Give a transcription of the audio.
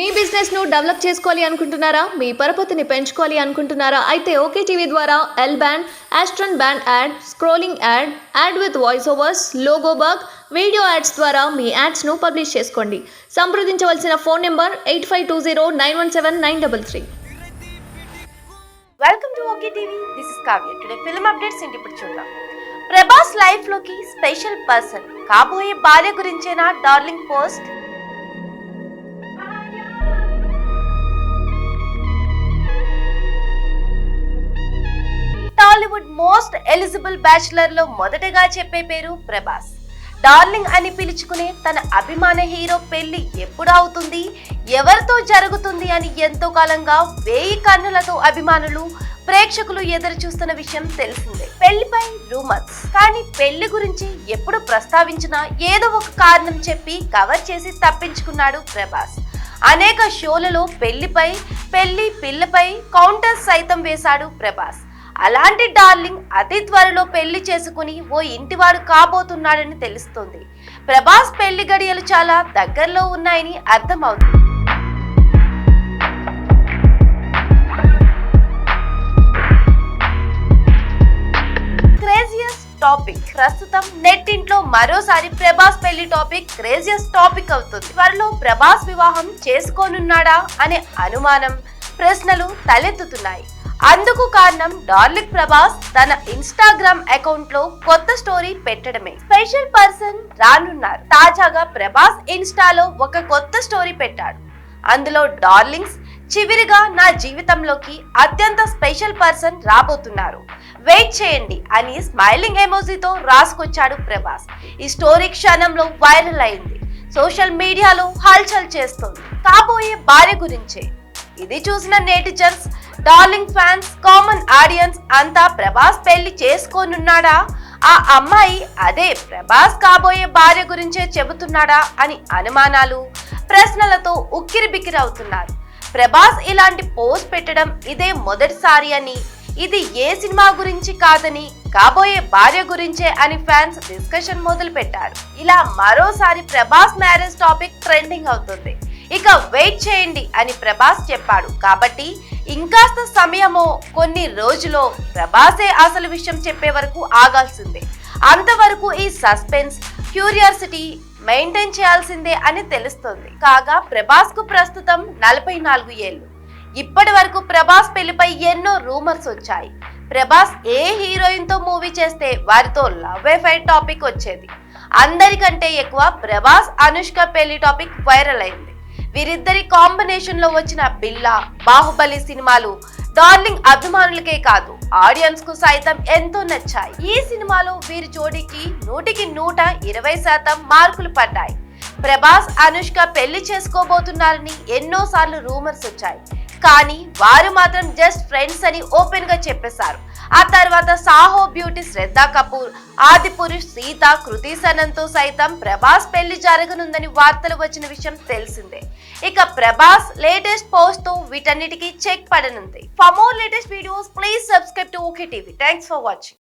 మీ బిజినెస్ను డెవలప్ చేసుకోవాలి అనుకుంటున్నారా? మీ పరపతిని పెంచుకోవాలి అనుకుంటున్నారా? అయితే ఓకే టీవీ ద్వారా L band ఆస్ట్రన్ band ad scrolling ad ad with voice overs logo bug video ads ద్వారా మీ యాడ్స్ను పబ్లిష్ చేసుకోండి. సంప్రదించవలసిన phone number eight five two zero nine one seven nine double three welcome to OK TV. This is Kavya today film updates ఏంటి ఇప్పుడు చూద్దాం. ప్రభాస్ లైఫ్లోకి special person కాబోయే భార్య గురించేనా డార్లింగ్ పోస్ట్ ఎలిజిబుల్ బ్యాచులర్లో మొదటగా చెప్పే పేరు ప్రభాస్. డార్లింగ్ అని పిలుచుకునే తన అభిమాన హీరో పెళ్ళి ఎప్పుడు అవుతుంది? ఎవరితో జరుగుతుంది అని ఎంతో కాలంగా వేయి కన్నులతో అభిమానులు ప్రేక్షకులు ఎదురు చూస్తున్న విషయం తెలిసిందే. పెళ్ళిపై రూమర్స్. కానీ పెళ్ళి గురించి ఎప్పుడు ప్రస్తావించినా ఏదో ఒక కారణం చెప్పి కవర్ చేసి తప్పించుకున్నాడు ప్రభాస్. అనేక షోలలో పెళ్ళిపై పెళ్ళి పిల్లపై కౌంటర్స్ సైతం వేశాడు ప్రభాస్. అలాంటి డార్లింగ్ అతి త్వరలో పెళ్ళి చేసుకుని ఓ ఇంటివాడు కాబోతున్నాడని తెలుస్తోంది. ప్రభాస్ పెళ్ళి గడియలు చాలా దగ్గరలో ఉన్నాయని అర్థమవుతుంది. క్రేజియస్ టాపిక్. ప్రస్తుతం నెట్ ఇంట్లో మరోసారి ప్రభాస్ పెళ్ళి టాపిక్ క్రేజియస్ టాపిక్ అవుతుంది. త్వరలో ప్రభాస్ వివాహం చేసుకోనున్నాడా అనే అనుమానం ప్రశ్నలు తలెత్తుతున్నాయి. అందుకు కారణం డార్లిక్ ప్రభాస్ తన ఇన్స్టాగ్రామ్ అకౌంట్లో కొత్త స్టోరీ పెట్టడమే. స్పెషల్ పర్సన్ రానున్నారు. తాజాగా ప్రభాస్ ఇన్స్టాలో ఒక కొత్త స్టోరీ పెట్టాడు. అందులో డార్లింగ్స్ చివరిగా నా జీవితంలోకి అత్యంత స్పెషల్ పర్సన్ రాబోతున్నారు. వెయిట్ చేయండి అని స్మైలింగ్ ఎమోజీతో రాసుకొచ్చాడు ప్రభాస్. ఈ స్టోరీ క్షణంలో వైరల్ అయింది. సోషల్ మీడియాలో హల్చల్ చేస్తోంది. కాబోయే భార్య గురించే. ఇది చూసిన netizens darling fans common audience అంతా ప్రభాస్ పెళ్ళి చేసుకోనున్నాడా? ఆ అమ్మాయి అదే ప్రభాస్ కాబోయే భార్య గురించే చెబుతున్నాడా అని అనుమానాలు ప్రశ్నలతో ఉక్కిరి బిక్కిరి అవుతున్నారు ప్రభాస్ ఇలాంటి పోస్ట్ పెట్టడం ఇదే మొదటిసారి అని ఇది ఏ సినిమా గురించి కాదని కాబోయే భార్య గురించే అని ఫ్యాన్స్ డిస్కషన్ మొదలు పెట్టారు ఇలా మరోసారి ప్రభాస్ మ్యారేజ్ టాపిక్ ట్రెండింగ్ అవుతుంది. ఇక వెయిట్ చేయండి అని ప్రభాస్ చెప్పాడు. కాబట్టి ఇంకాస్త సమయమో కొన్ని రోజులో ప్రభాసే అసలు విషయం చెప్పే వరకు ఆగాల్సిందే. అంతవరకు ఈ సస్పెన్స్ క్యూరియాసిటీ మెయింటైన్ చేయాల్సిందే అని తెలుస్తుంది. కాగా ప్రభాస్కు ప్రస్తుతం నలభై నాలుగు ఏళ్ళు. ఇప్పటి వరకు ప్రభాస్ పెళ్ళిపై ఎన్నో రూమర్స్ వచ్చాయి. ప్రభాస్ ఏ హీరోయిన్తో మూవీ చేస్తే వారితో లవ్ ఎఫైర్ టాపిక్ వచ్చేది. అందరికంటే ఎక్కువ ప్రభాస్ అనుష్క పెళ్ళి టాపిక్ వైరల్ అయింది. వీరిద్దరి కాంబినేషన్లో వచ్చిన బిల్లా బాహుబలి సినిమాలు డార్లింగ్ అభిమానులకే కాదు ఆడియన్స్కు సైతం ఎంతో నచ్చాయి. ఈ సినిమాలో వీరి జోడీకి నూటికి నూట ఇరవై శాతం మార్కులు పడ్డాయి. ప్రభాస్ అనుష్క పెళ్ళి చేసుకోబోతున్నారని ఎన్నో సార్లు రూమర్స్ వచ్చాయి. కానీ వారు మాత్రం జస్ట్ ఫ్రెండ్స్ అని ఓపెన్గా చెప్పేశారు. ఆ తర్వాత సాహో బ్యూటీ శ్రద్ధా కపూర్ ఆదిపురుష్ సీత కృతి సనంతో సైతం ప్రభాస్ పెళ్ళి జరగనుందని వార్తలు వచ్చిన విషయం తెలిసిందే. ఇక ప్రభాస్ లేటెస్ట్ పోస్ట్తో వీటన్నిటికీ check పడనుంది. For more latest videos please subscribe to OK TV thanks for watching